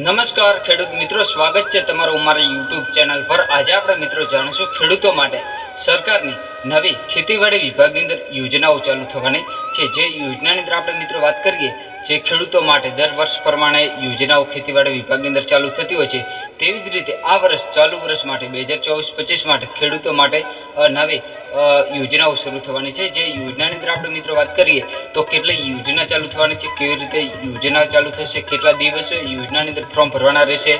નમસ્કાર, ખેડૂત મિત્રો. સ્વાગત છે તમારું અમારી યુટ્યુબ ચેનલ પર. આજે આપણે મિત્રો જાણીશું ખેડૂતો માટે સરકારની નવી ખેતીવાડી વિભાગની અંદર યોજનાઓ ચાલુ થવાની છે. જે યોજનાની અંદર આપણે મિત્રો વાત કરીએ, જે ખેડૂતો માટે દર વર્ષ પ્રમાણે યોજનાઓ ખેતીવાડી વિભાગની અંદર ચાલુ થતી હોય છે. તેવી જ રીતે આ વર્ષ ચાલુ વર્ષ માટે, બે હજાર ચોવીસ, પચીસ માટે ખેડૂતો માટે નવી યોજનાઓ શરૂ થવાની છે. જે યોજનાની અંદર આપણે મિત્રો વાત કરીએ, તો કેટલી યોજના ચાલુ થવાની છે, કેવી રીતે યોજના ચાલુ થશે, કેટલા દિવસે યોજનાની અંદર ફોર્મ ભરવાના રહેશે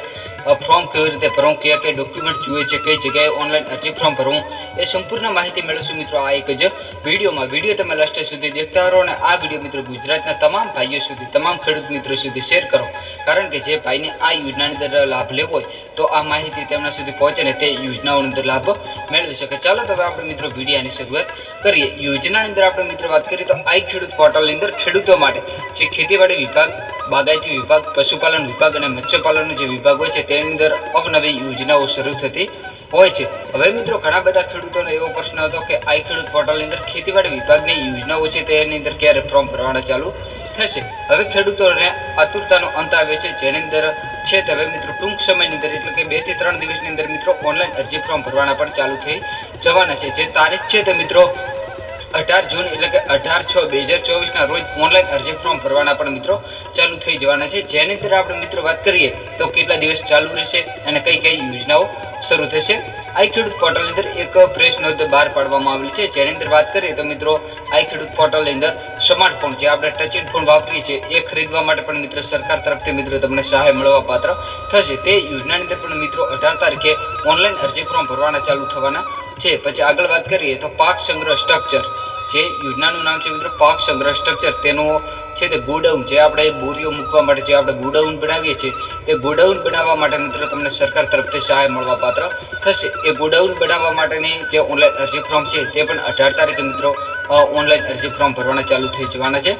ફોર્મ કેવી રીતે ભરવું કયા કયા ડોક્યુમેન્ટ જોઈએ છે, કઈ જગ્યાએ ઓનલાઈન અરજી ફોર્મ ભરવું, એ સંપૂર્ણ માહિતી મેળવશું મિત્રો આ એક જ વિડીયોમાં. વીડિયો તમે લાસ્ટ સુધી દેખતા રહો અને આ વીડિયો મિત્રો ગુજરાતના તમામ ભાઈઓ સુધી, તમામ ખેડૂત મિત્રો સુધી શેર કરો. કારણ કે જે ભાઈને આ યોજનાની અંદર લાભ લેવો હોય, તો આ માહિતી તેમના સુધી પહોંચે ને તે યોજનાઓની અંદર લાભ મેળવી શકે. ચાલો તો હવે આપણે મિત્રો વિડીયાની શરૂઆત કરીએ. યોજનાની અંદર આપણે મિત્રો વાત કરીએ તો આઈ ખેડૂત પોર્ટલની અંદર ખેડૂતો માટે જે ખેતીવાડી વિભાગ, બાગાયતી વિભાગ, પશુપાલન વિભાગ અને મત્સ્યપાલનનો જે વિભાગ હોય છે, તેની અંદર અવનવી યોજનાઓ શરૂ થતી હોય છે. હવે મિત્રો ઘણા બધા ખેડૂતોનો એવો પ્રશ્ન હતો કે આઈ ખેડૂત પોર્ટલની અંદર ખેતીવાડી વિભાગની યોજનાઓ છે તેની અંદર ક્યારે ફોર્મ ભરવાના ચાલુ થશે? હવે ખેડૂતોને આતુરતાનો અંત આવે છે, જેની અંદર છે તો હવે મિત્રો ટૂંક સમયની અંદર, એટલે કે બેથી ત્રણ દિવસની અંદર મિત્રો ઓનલાઈન અરજી ફોર્મ ભરવાના પણ ચાલુ થઈ જવાના છે. જે તારીખ છે તે મિત્રો અઢાર જૂન, એટલે કે અઢાર છ બે હજાર ચોવીસના રોજ ઓનલાઈન અરજી ફોર્મ ભરવાના પણ મિત્રો ચાલુ થઈ જવાના છે. જેની અંદર આપણે મિત્રો વાત કરીએ તો કેટલા દિવસ ચાલુ રહેશે અને કઈ કઈ યોજનાઓ શરૂ થશે આઈ ખેડૂત પોર્ટલની અંદર એક ફ્રેશ નોંધ બહાર પાડવામાં આવેલી છે. જેની અંદર વાત કરીએ તો મિત્રો આઈ ખેડૂત પોર્ટલની અંદર સ્માર્ટફોન જે આપણે ટચ એન્ડ ફોન વાપરીએ છીએ, એ ખરીદવા માટે પણ મિત્રો સરકાર તરફથી મિત્રો તમને સહાય મળવા પાત્ર થશે. તે યોજનાની અંદર પણ મિત્રો અઢાર તારીખે ઓનલાઈન અરજી ફોર્મ ભરવાના ચાલુ થવાના છે. પછી આગળ વાત કરીએ તો પાક સંગ્રહ સ્ટ્રક્ચર જે યોજનાનું નામ છે મિત્રો પાક સંગ્રહ સ્ટ્રક્ચર તેનો છે તે ગોડાઉન જે આપણે બોરીઓ મૂકવા માટે જે આપણે ગોડાઉન બનાવીએ છીએ તે ગોડાઉન બનાવવા માટે મિત્રો તમને સરકાર તરફથી સહાય મળવા પાત્ર થશે. એ ગોડાઉન બનાવવા માટેની જે ઓનલાઈન અરજી ફોર્મ છે તે પણ અઢાર તારીખે મિત્રો ઓનલાઈન અરજી ફોર્મ ભરવાના ચાલુ થઈ જવાના છે.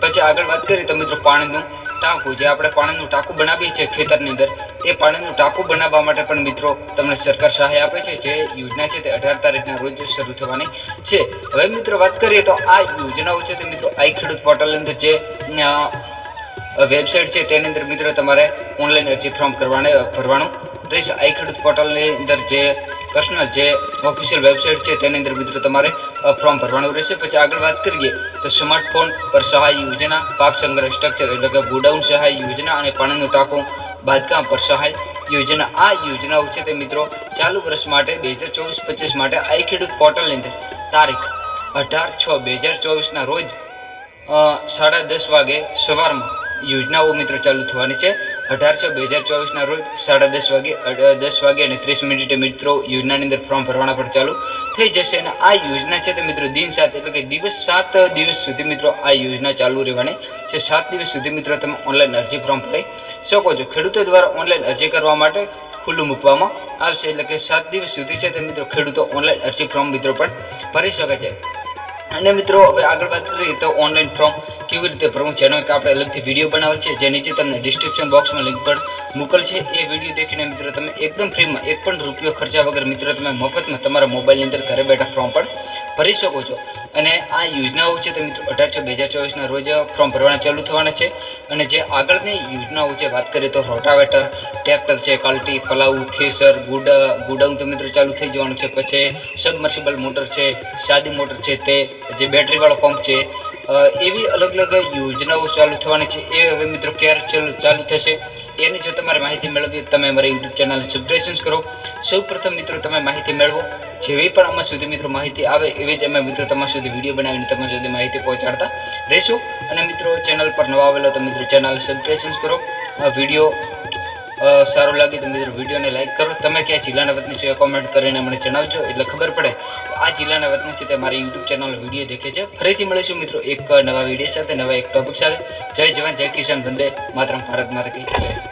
પછી આગળ વાત કરીએ તો મિત્રો પાણીનું ટાંકું, જે આપણે પાણીનું ટાંકું બનાવીએ છીએ ખેતરની અંદર, એ પાણીનું ટાંકું બનાવવા માટે પણ મિત્રો તમને સરકાર સહાય આપે છે. જે યોજના છે તે અઢાર તારીખના રોજ શરૂ થવાની છે. હવે મિત્રો વાત કરીએ તો આ યોજનાઓ છે તે મિત્રો આઈ ખેડૂત પોર્ટલની અંદર જે વેબસાઇટ છે, તેની અંદર મિત્રો તમારે ઓનલાઈન અરજી ફોર્મ કરવાને, ભરવાનું. રહેશે આઈ ખેડૂત પોર્ટલની અંદર જે પર્સનલ જે ઓફિશિયલ વેબસાઇટ છે, તેની અંદર મિત્રો તમારે ફોર્મ ભરવાનું રહેશે. પછી આગળ વાત કરીએ, તો સ્માર્ટફોન પર સહાય યોજના, પાક સંગ્રહ સ્ટ્રક્ચર એટલે કે ગોડાઉન સહાય યોજના અને પાણીનું ટાંકું બાંધકામ પર સહાય યોજના. આ યોજનાઓ છે તે મિત્રો ચાલુ વર્ષ માટે, બે હજાર ચોવીસ પચીસ માટે આઈ ખેડૂત પોર્ટલની અંદર તારીખ અઢાર છ બે હજાર ચોવીસના રોજ સાડા દસ વાગે સવારમાં યોજનાઓ મિત્રો ચાલુ થવાની છે. અઢાર છ બે હજાર ચોવીસના રોજ સાડા દસ વાગે દસ વાગે અને ત્રીસ મિનિટે મિત્રો યોજનાની અંદર ફોર્મ ભરવાના પણ ચાલુ થઈ જશે અને આ યોજના છે તે મિત્રો દિન સાત એટલે કે દિવસ સાત દિવસ સુધી મિત્રો આ યોજના ચાલુ રહેવાની છે. સાત દિવસ સુધી મિત્રો તમે ઓનલાઈન અરજી ફોર્મ ભરી શકો છો. ખેડૂતો દ્વારા ઓનલાઈન અરજી કરવા માટે ખુલ્લું મૂકવામાં આવશે એટલે કે સાત દિવસ સુધી છે તે મિત્રો ખેડૂતો ઓનલાઈન અરજી ફોર્મ મિત્રો પણ ભરી શકે છે. અને મિત્રો હવે આગળ વાત કરીએ તો ઓનલાઈન ફોર્મ કેવી રીતે ભરવું છે એનો એક આપણે અલગથી વીડિયો બનાવેલ છે, જે નીચે તમને ડિસ્ક્રિપ્શન બોક્સમાં લિંક પર મોકલશે એ વીડિયો દેખીને મિત્રો તમે એકદમ ફ્રીમાં એક પણ રૂપિયો ખર્ચા વગર મિત્રો તમે મફતમાં તમારા મોબાઈલની અંદર ઘરે બેઠા ફોર્મ પણ ભરી શકો છો. અને આ યોજનાઓ છે તે મિત્રો અઢાર છ બે હજાર ચોવીસના રોજ ફોર્મ ભરવાના ચાલુ થવાના છે. અને જે આગળની યોજનાઓ છે, વાત કરીએ તો રોટાવેટર ટ્રેક્ટર છે, કલ્ટી, પલાઉ, થેસર, ગુડ, ગુડાઉન તો મિત્રો ચાલુ થઈ જવાનું છે. પછી સબમર્સિબલ મોટર છે, સાદી મોટર છે, તે જે બેટરીવાળો પંપ છે એવી અલગ અલગ યોજનાઓ ચાલુ થવાની છે. એ હવે મિત્રો ક્યારે ચાલુ થશે એની જો તમારે માહિતી મેળવવી તમે અમારી યુટ્યુબ ચેનલ સબસ્ક્રિપ્શન કરો. સૌપ્રથમ મિત્રો તમે માહિતી મેળવો. જેવી પણ અમારા સુધી મિત્રો માહિતી આવે એવી જ અમે મિત્રો તમારા સુધી વીડિયો બનાવીને તમારા સુધી માહિતી પહોંચાડતા રહીશું. અને મિત્રો ચેનલ પર નવા આવેલો તો મિત્રો ચેનલ સબસ્ક્રિપ્શન કરો. વીડિયો સારો લાગે તો મિત્રો વિડીયોને લાઈક કરો. તમે ક્યાં જિલ્લાના વતની છો એ કોમેન્ટ કરીને મને જણાવજો. એટલે ખબર પડે, આ જિલ્લાના વતની છે તે મારી યુટ્યુબ ચેનલ વીડિયો દેખે છે. ફરીથી મળીશું મિત્રો એક નવા વીડિયો સાથે, નવા એક ટોપિક સાથે. જય જવાન, જય કિસાન, વંદે માત્ર ભારત માતા કહી જય.